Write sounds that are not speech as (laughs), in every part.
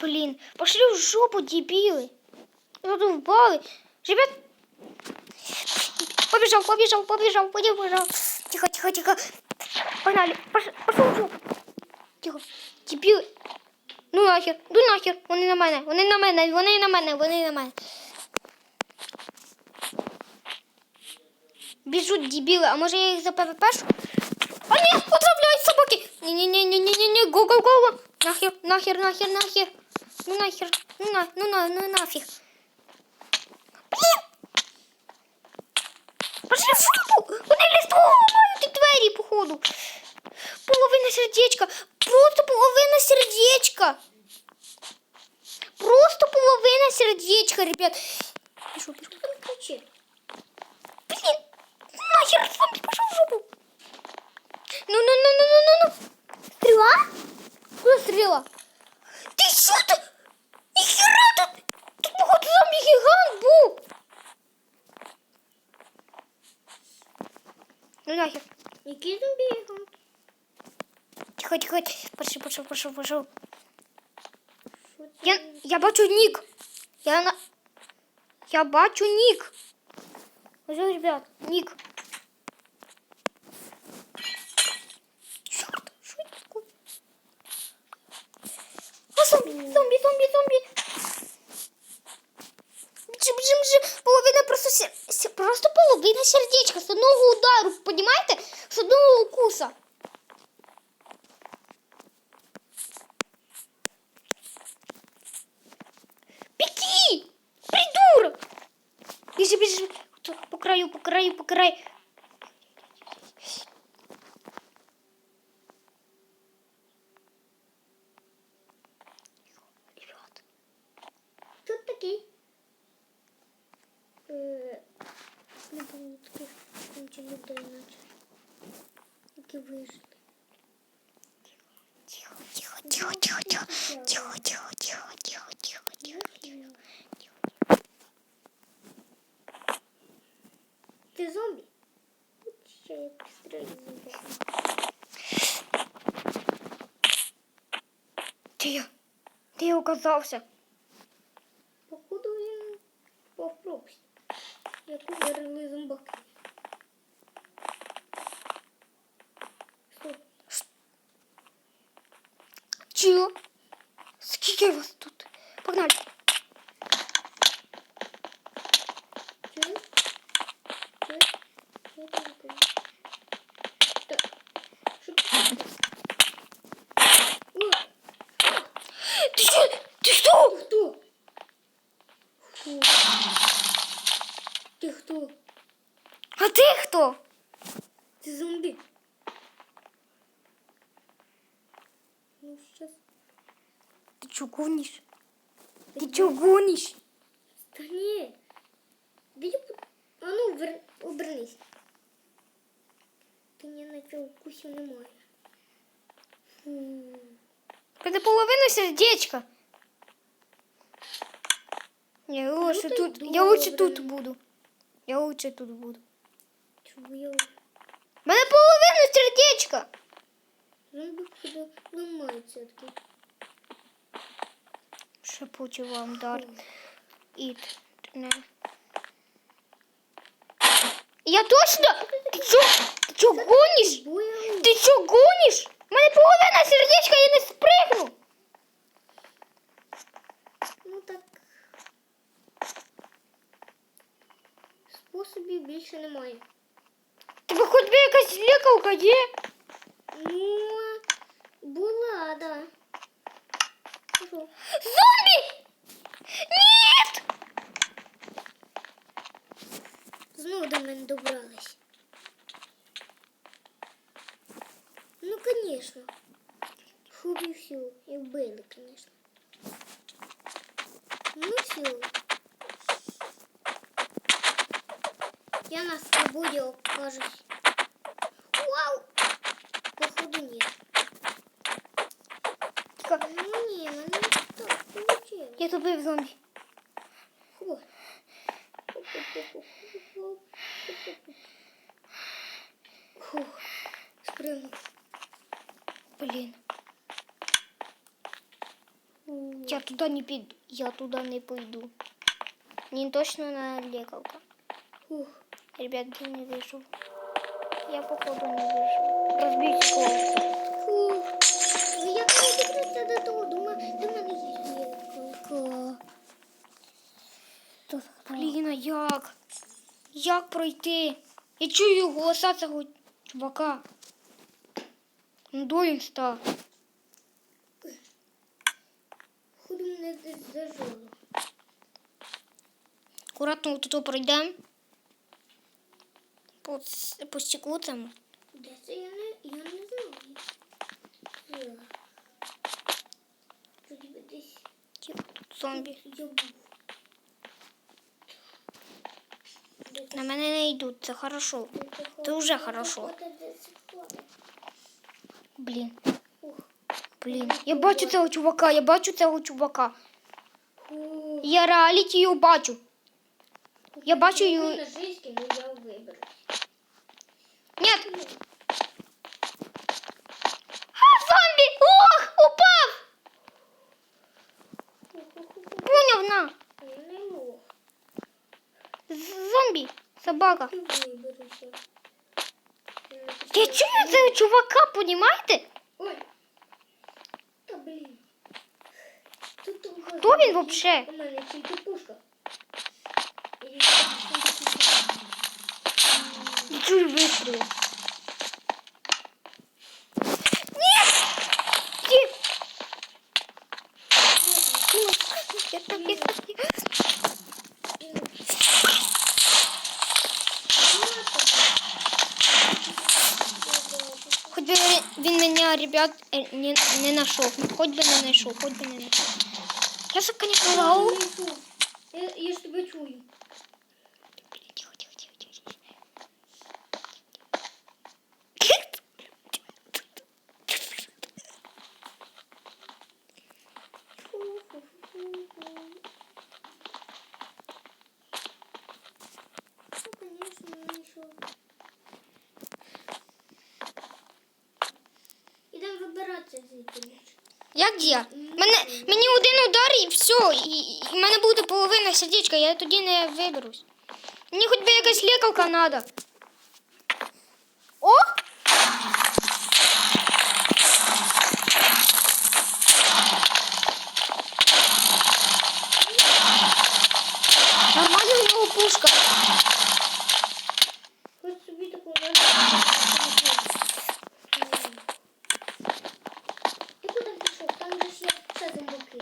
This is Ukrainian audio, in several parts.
Блін, пошли в жопу, дебіли. Задовбали. Ребят. Побежал, побежал, побежал, побежал. Тихо, тихо, тихо. Погнали. Пош- Пошел в жопу. Тихо. Дебіли. Ну нахер, ну нахер. Вони на мене, вони на мене, вони на мене, вони на мене. Біжуть дебіли, а може я їх за ПВПшу? А ні, отравляють собаки! Ні-ні-ні-ні-ні-ні, го-го-го! Нахер, нахер, нахер, нахер! Ну нахер, ну на, ну на, ну нафіг. Блін! Пошли в шубу! Вони листу ламають і двері, походу. Половина сердечка, просто половина сердечка. Просто половина сердечка, ребят. Пишу, пишу, там кричи. Блин, нахер, зомби, пошел в жопу. Ну, ну, ну, ну, ну, ну, ну. Стрела? Куда стрела? Ты что ты? гигант был. Ну нахер. Який зомбі гігант? Тихо, тихо, тихо. Пошел, пошел, пошел, пошел. Що це? Я, я бачу нік. Я на... Я бачу нік. Ось, ось, ребят, нік. Бежи. Тут По краю, по краю, по краю. Где я оказался? Походу він впав пропасть. Як ударили зомбаки. Стоп. Сколько вас гонишь? Ты, ты гонишь? Стани. Бери, а ну убер... убернись. Ты меня начал укусил не можешь. Когда половину сердечка. Я ну лучше ну, тут, добрый. я лучше тут буду. Я лучше тут буду. Чего я? Мене половину сердечка. Ну, буду ломать все-таки. Шепочу вам дар. Ід. Не. Я точно? Ти що? Ти що гониш? Ти що гониш? У мене половина сердечка, я не спригну. Ну так. Способів більше немає. Тебе хоч би якась лікалка є? Ну, була, да. Зомбі! Ні! Знову до мене добрались. Ну, конечно. Все. І вбили, конечно. Ну, все. Я на свободі окажусь. Я тупив зомбі. Фу. Фух, спрыгнул. Блін. Я туди не піду. Я туди не пойду. Мені точно на лекалка. Ух. Ребят, я не вийшов. Я походу не вийшов. Розбійся коло. Фу. Ну як мені добратися до того? Блін, а як? Як пройти? Я чую голоса цього чувака. Ну, він став? Ходу мене десь зажало. Акуратно тут пройдемо. По, по стеклу цьому. Де це я не, я не знаю. Е. Тут десь Типу, зомбі. я був. Де це? На мене не йдуть, це хорошо. Це вже хорошо. Блін, блін. Я бачу цього чувака, я бачу цього чувака. Я реаліті його бачу. Я бачу його. на жиськи, ну я виберу. Ні. А, зомбі! Ох, упав! Поняв на. А я не лох. З- Зомбі, виберуся. Я чую цього чувака, понімаєте? Ой. Та блін. Хто він вообще? У мене тільки пушка. Чую вистріли. Ні! Ні! Я так, я так, я- Хоч би він- він ребят, е, не, не знайшов. хоть бы не нашел, хоть бы не нашел. Я же, конечно, лау. Я, я ж тебе чую. буде половина сердечка, я тоді не виберусь. Мені хоч би якась лікалка треба. О! Нормально у нього пушка. Хоч собі таку Ти куди пішов? Там же ж є ще зомбаки.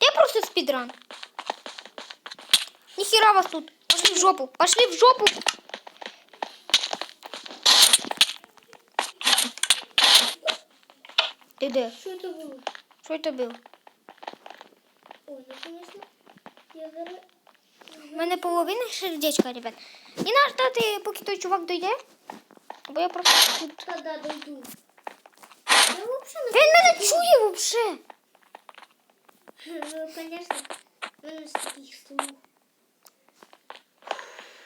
Я просто спидран. Нихера вас тут. Пошли в жопу. Пошли в жопу. Ти де? Що це було? Що це було? Ой, конечно, я зараз... У мене половина сердечка, ребят. Не треба ждати, поки той чувак дойде. Бо я просто тут. Та да, дойду. Я вообще Він мене чує не... (laughs) Ну, конечно, мене ж слух. Фу.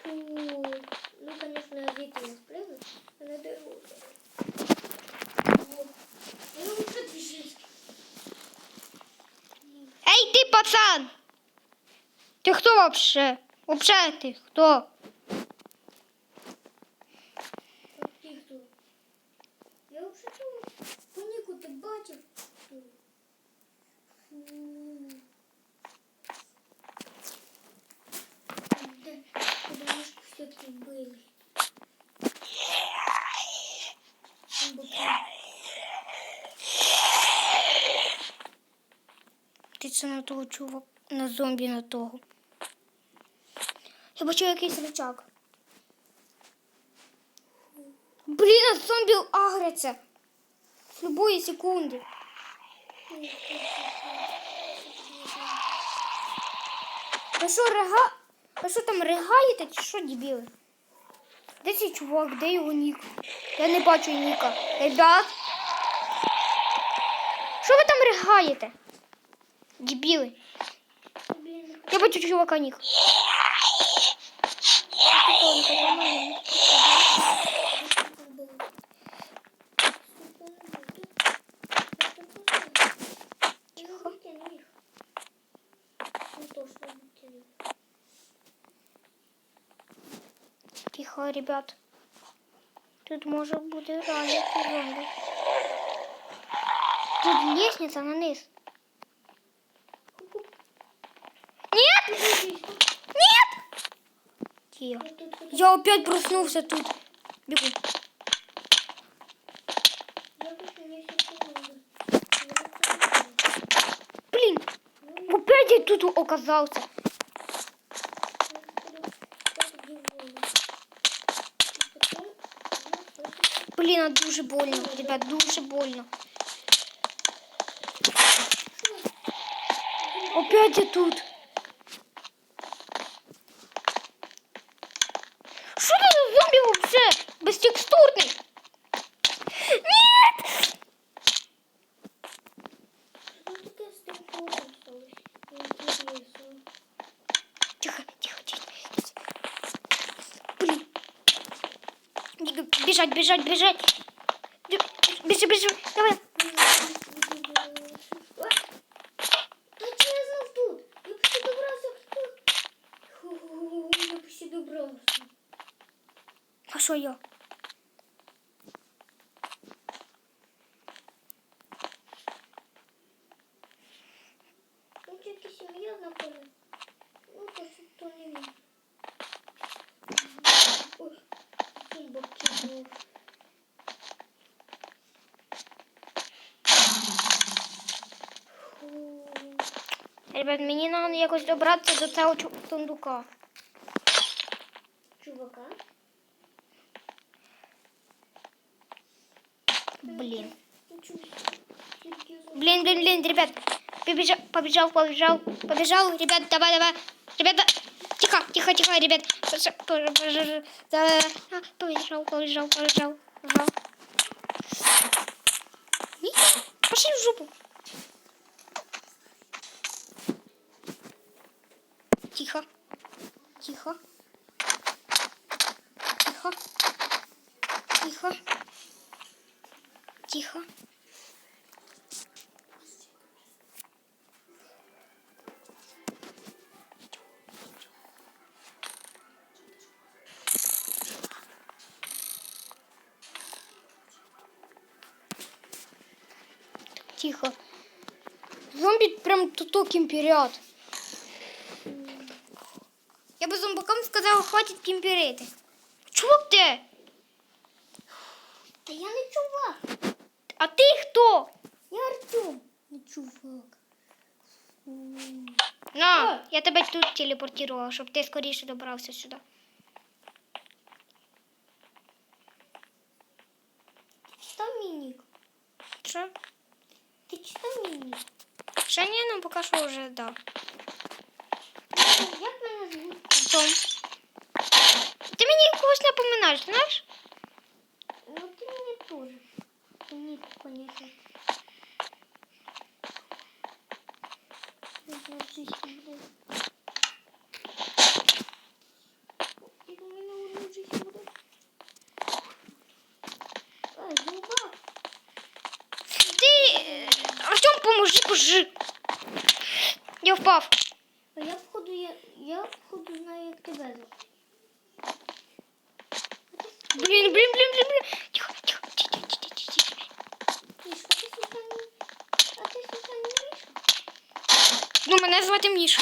Ну, конечно, я звідти не спригну, а не дорогу. Ну, вже біжить. Ей, ти пацан! Ти хто вообще? Вообще ти хто? А ти хто? Я вже чув. Коніку ти бачив? Все-таки вбили? Зомбаки. Ти на того чувак, на зомбі на того. Я бачу якийсь рычаг. Блін, а зомбі агряться. З любої секунди. Ви що, рега... Ви що там регаєте чи що, дебіли? Де цей чувак? Де його нік? Я не бачу ніка. Ребят. Що ви там регаєте? Дебилы. Я бы чуть-чуть ваканик. Тихо, ребят. Тут может быть ранить зомби. Тут лестница на низ. Вот Я опять проснулся тут. Бегу. Блин, опять я тут оказался. Блін, а дуже больно, ребят, дуже больно. Опять я тут. Що це за зомбі вообще? Безтекстурний. Нет! Тихо, тихо, тихо. Блин. Бежать, бежать, бежать. Бе- Бежи, бежи. Давай. Та чи я Ребят, мені треба якось добратися до цього чу- сундука. Чувака. Блін. Ну, чу- тільки за- Блин, блин, блин, ребят. Побежал, побежал, побежал, побежал. Ребят, давай, давай. Ребята, тихо, тихо, тихо, ребят. Побежал, побежал, да, а, побежал, побежал, побежал, побежал. Ih, Пошли в жопу. Тихо, тихо, тихо, тихо, тихо. Тихо. Зомби прям тут. Я хватить кімперити. Чувак де? Та я не чувак. А ти хто? Я Артем. Не чувак. На, я тебе тут телепортувала, щоб ти скоріше добрався сюди. Що? Ти читав мій нік? Ще ні, ну поки що вже дав. Ну, Як мене звуть? Том. Мені когось напоминаєш, знаєш? Ну, ти мені теж. Нік, конечно. Е, Артем, поможи, пожи. Я впав. А я походу, я, я походу знаю, як тебе звати. Блін, блін, блін, блін, блін. Тихо, тихо, тихо, тихо, тихо, тихо. Ну, мене звати Міша.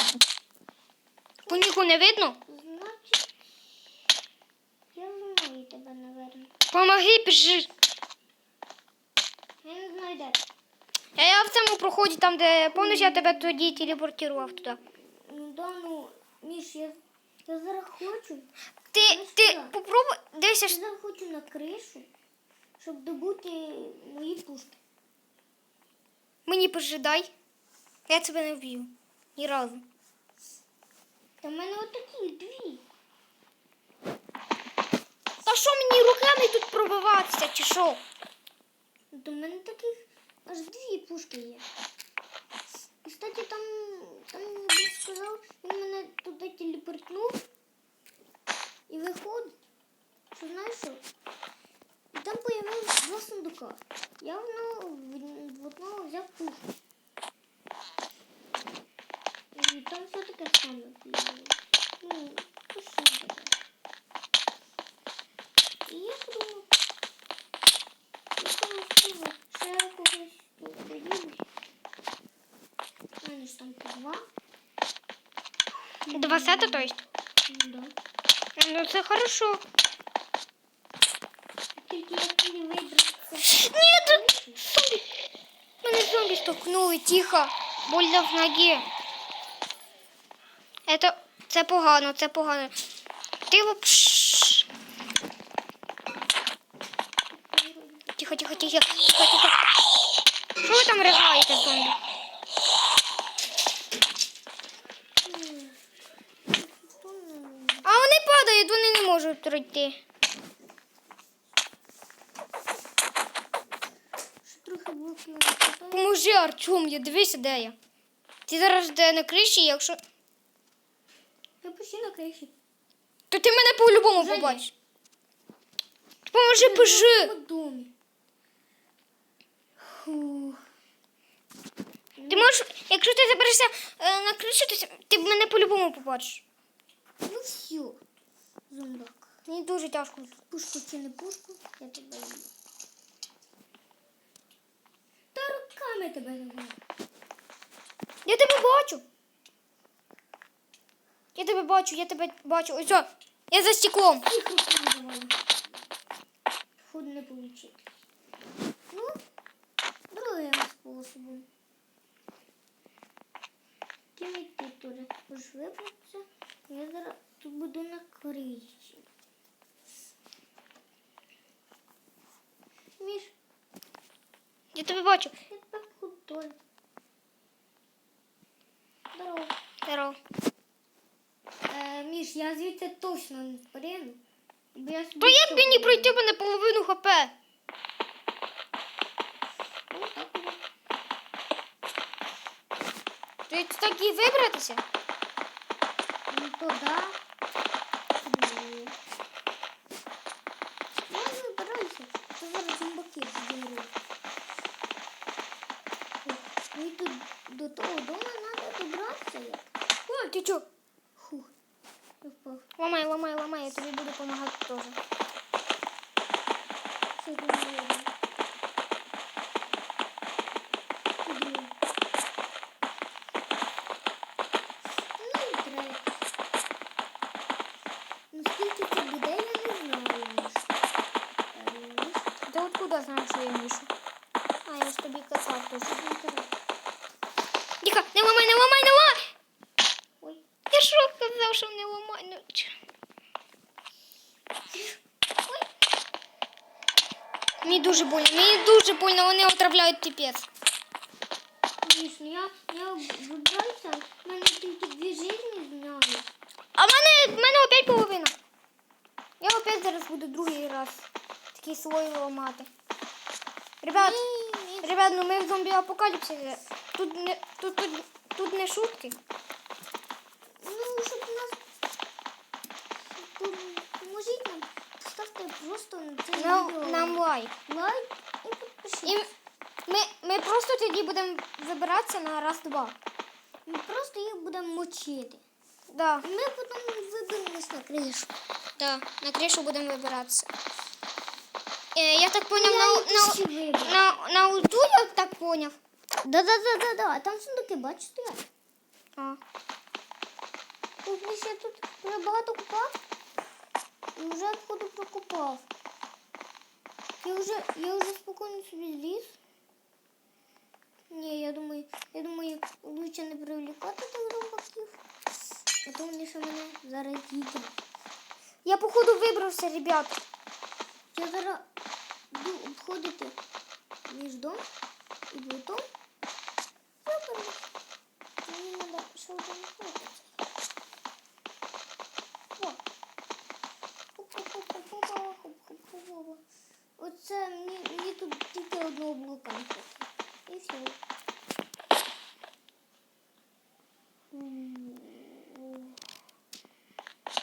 По ніку не видно? Значить, я знаю тебе, наверное. Помоги, біжи. А я в цьому проході, там, де помниш, я тебе тоді телепортував туди. Ну, да, ну, Міш, я, я зараз хочу. Ти, Знаєш ти попробуй, дивися, Я ж- зараз хочу на кришу, щоб добути мої пушки. мені пожидай. Я тебе не вб'ю. Ні разу. Та в мене отакі дві. Та що мені руками тут пробиватися, чи що? Ну, То в мене таких аж дві пушки є. І, кстати, там, там я сказав, він мене туди телепортнув И выходит, что знаешь, и там появилось два сундука. Я воно в одного взяв пушку. І там все таке саме. Ну, пушка таке. Я подумав, я подумав, що ще когось тут приїду. У мене ж там два. Два сета, то есть? Ну, це хорошо. Тільки як не вибратися. Ні, тут зомбі. Мене зомбі штовхнули, тихо. Больно в ногі. Это... Це погано, це погано. Ти його... Тихо, тихо, тихо, тихо, тихо. Що ви там ригаєте, зомбі? А вони не пройти. Трохи блоків. Поможи, Артем, я дивися, де я. Ти зараз де на криші, якщо. Я почти на криші. То ти мене по-любому побачиш. Поможи. Фух. Ти можеш, якщо ти заберешся е, на кришу, то ти мене по-любому побачиш. Ну все. Зомбак. Мені дуже тяжко. Пушку чи не пушку, я тебе люблю. Та руками тебе люблю. Я тебе бачу. Я тебе бачу, я тебе бачу. Ось, о, я за стеклом. Худ не получить. Ну, другим способом. Ти теж можеш вибратися. Я зараз тут буду на криші. Міш, Я тебе бачу. я так худой. Здорово. Здорово. Е, Міш, я звідти точно не сприну. Бо я То як мені не пройти мене половину хп? Я так і вибратися? Ну то. Ні. Не зараз зомбаки зберу. Ну і тут до того дому треба добратися як. О, ти чо? Фух. Я впав. Ламай, ламай, ламай, я тобі буду допомагати теж. Що ти не робиш? Куди? Ну і треба. Ну скільки це буде, я не знаю. Міш. Е, Міш. Ти откуда знаєш, що я мішу? А, я ж тобі казав теж. Ну, треба. Тихо, не ламай, не ламай, не ламай! Ой. Я що казав, що не ламай? Ну, ч- Ой. Мені дуже больно, мені дуже больно, вони отравляють. Міш, ну я, я вибрався, в мене тільки дві жизни зняли. А в мене, в мене опять половина. Я опять зараз буду другий раз такий слой ламати. Ребят, ребят, ну ми в зомбі апокаліпсисі. Тут не, тут, тут, тут не шутки. Ну, щоб нас... Поможіть нам, ставте просто на це відео нам лайк. лайк і І ми, ми просто тоді будемо вибиратися на раз-два. Ми просто їх будемо мочити. Да, ми потім виберемось на кришу. да, на кришу будемо вибиратися. Е, я так поняв, Я на, їх на, виберу. на, на ульту я так поняв. Да-да-да-да-да, а там сундуки, бачиш, стоять. А. Тут ми ще тут вже багато купав. І вже входу прокупав. Я вже, я вже спокійно собі зліз. Ні, я думаю, я думаю, лучше не привлікати тих зомбаків. А то вони ще мене зараз їдять. Я походу вибрався, ребят. Я зараз буду обходити між дом і блутом. Виберу. Мені треба ще один ходити. хоп-хоп-хоп-хоп. Оце мені, мені тут тільки одного блока не хватить. І все. М.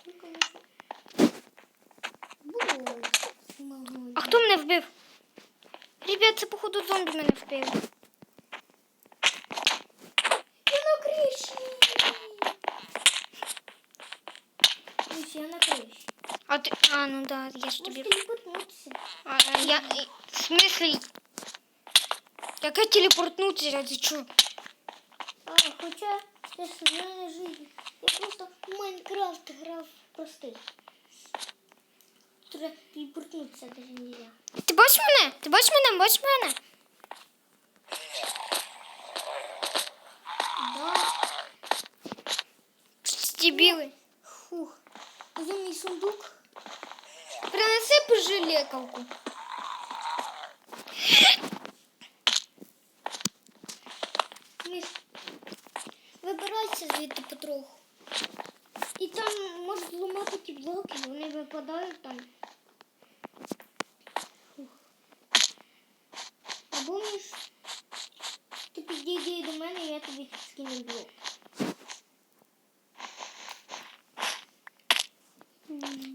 Ну, конечно. Було. Могу. А хто мене вбив? Ребят, це походу зомбі мене вбив. Ну да, я ж Можеш тобі. телепортнутися. А, а, я. і- В смислі? Яке телепортнутися? Ти чо? А, Хоча це ж реальна життя. Я просто в Майнкрафт грав простий. Треба телепортнутися даже нельзя. Ти бачиш мене? Ти бачиш мене? Бачиш мене? Да. Дебіли. Фух. Де мій сундук? Принеси пожалікавку. Міш, вибирайся звідти потроху. І там можуть зламати ті блоки, вони випадають там. Фух. Або між ти підійди до мене, я тобі скину блок.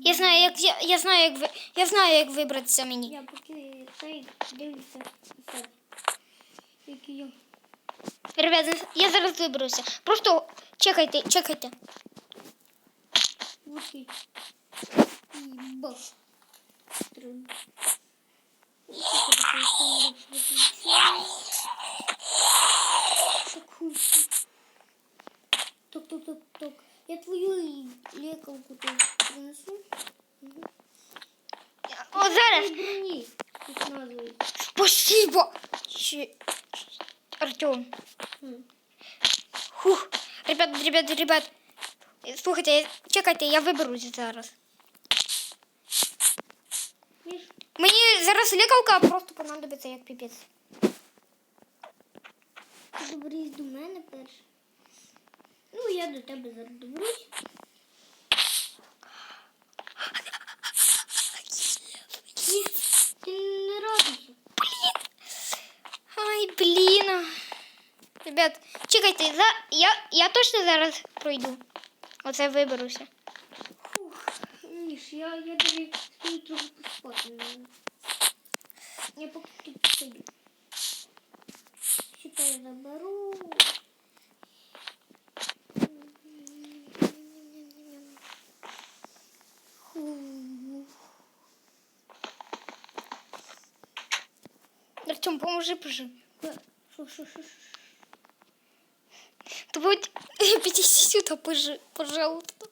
Я знаю, як я, я знаю, як ви, я знаю, як вибратися мені. Я поки цей дивлюся. Який я. Ребята, я зараз виберуся. Просто чекайте, чекайте. Окей. Бах. Три. Я твою лекалку тут принесу. О, зараз. Смазывается. Спасибо. Ще... Артем. Фух. Ребят, ребят, ребят. Слухайте, чекайте, я виберусь зараз. Мені зараз лікавка просто понадобиться як піпець. ти доберись до мене перше. Ну, я до тебе зараз. Ні, ти не радуйся. Ай, блін. Ребят, чекайте, за... я, я точно зараз пройду. Оце виберуся. Фух, Міш, я, я тобі скину трохи поспати. Я поки тут посидю. Що я заберу? Артем, поможи, пожи. Ка- Що, що, що, що? Ты будь... Підійди сюди, пожи, пожалуйста.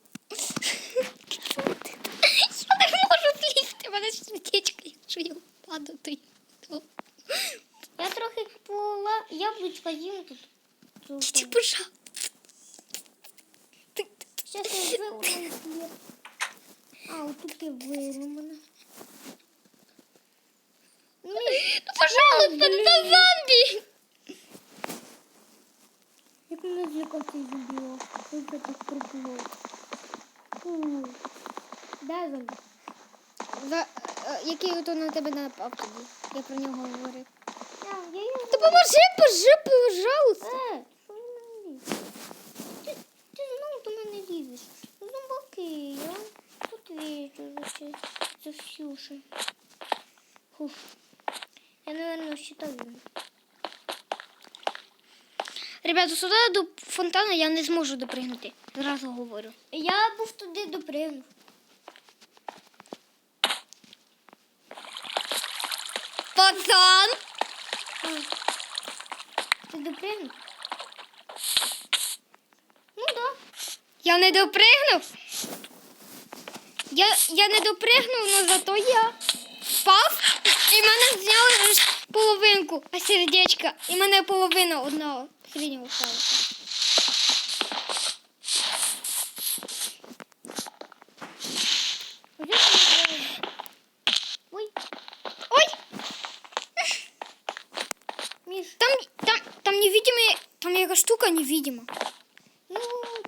Я не можу влізти, в мене сердечко, якщо я впаду, то я... то- Я трохи пола яблучка їм тут. Піди, пожалуйста. Ти- ти- Сейчас я вирву хліб. А, отут я вирвана. Ну, пожалуйста, ну це зомбі. як мене і зубило. Як я так приколов. Фу. Де зомбі? За, е, який ото на тебе напав тоді? Я про нього говорив. Я, я його... Та поможи, пожи, пожалуйста. Е, що ви мене лізеш? Ти, ти знову до мене лізеш. Зомбаки, я тут вижу за, за Ксюши. Фух. Я, наверное, считаю. Ребята, сюди до фонтану я не зможу допригнути. Зразу говорю. Я був туди допригнув. Пацан! Ти допригнув? Ну да. Я не допригнув. Я, я не допригнув, але зато я впав і мене зняли половинку, сердечка, і мене половина одного середнього. Ось Ой, там, там, там невидимі, там яка штука невидима. Ну,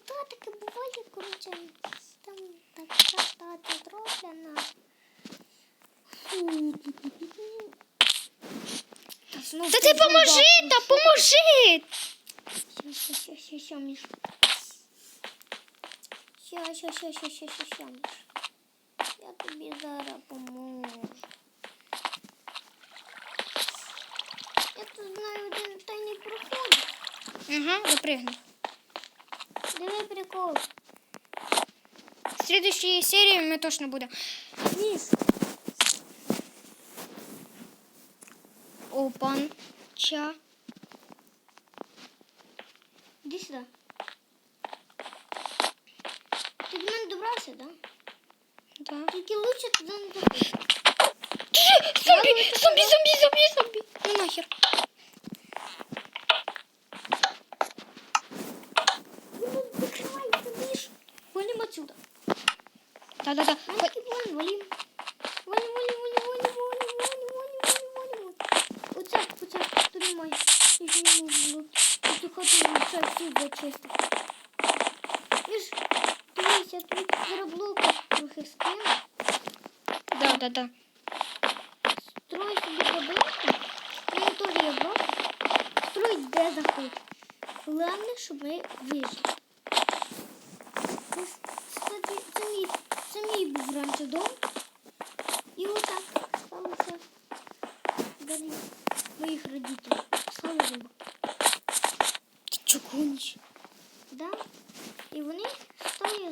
та таке буває, коротше. Така та. Та ти поможи, та поможи! Ща, ща, ща, ща, Міш. Ща, ща, ща, ща, ща, ща, ща, Міш. Я тобі зараз поможу. Я тут знаю один тайний проход. Ага, допригнув. Диви прикол. следующей серии мы точно будем. Вниз. Опанча. Иди сюда. Ты до меня добрался, да? Да. Только лучше туда не добраться. Зомби, зомби, зомби, зомби, зомби. Ну нахер. Да-да-да. Вон такий план, валим. Валим, валим, валим, валим, валим, валим, валим, валим, валим. Оце, оце, тримай. Я ж не можу. Цю хату лише всю зачистити. Ви ж, дивись, я тут зараз блоки трохи скину. Да-да-да. Строй собі будинку. У мене теж є блок. Строй де захочеш. Головне, щоб ми вижили.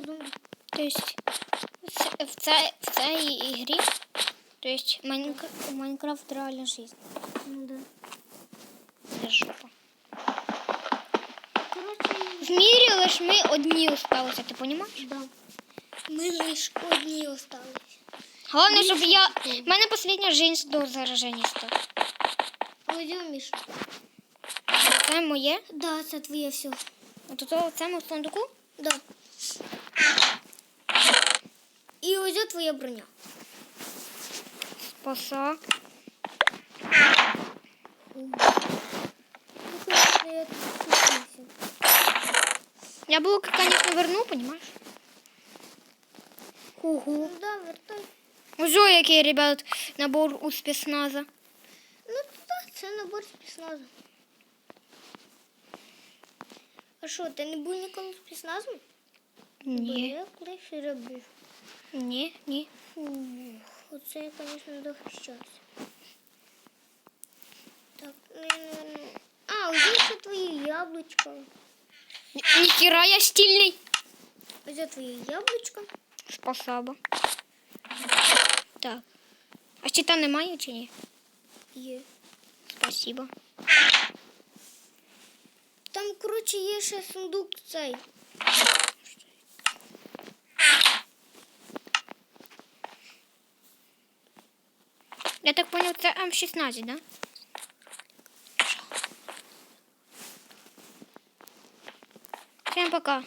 думаю, то есть в цій, в цій ігрі, то есть Майнк... Майнкрафт реальна жизнь. Ну да. Це жопа. Короче, в мире лишь мы одни остались, ты понимаешь? Да. Мы лишь одни остались. Главное, чтобы я... У мене последняя жизнь до заражения, стала. Пойдем, Міш. Це моє? Да, це твоє все. От у того в сундуку? Да. І твоя броня. Спаса. Ну, я блок, конечно, верну, понимаешь? Ого. Ну да, вертай. Ось о, який, ребят, набор у спецназа. Ну да, це набор спецназу. А що, ти не був ніколи спецназом? Бо Ні, я колись був. ні, ні. Фух, оце я, звісно, дохищався. Так, ну, ну, ну. А, ось ще твої яблучка. Ні- Ніхіра я стильний. Ось твої яблучка. Спасибо. Так. А щита немає чи ні? Є. Спасибо. Там, коротше, є ще сундук цей. Я так понял, це М16, да? Всем пока.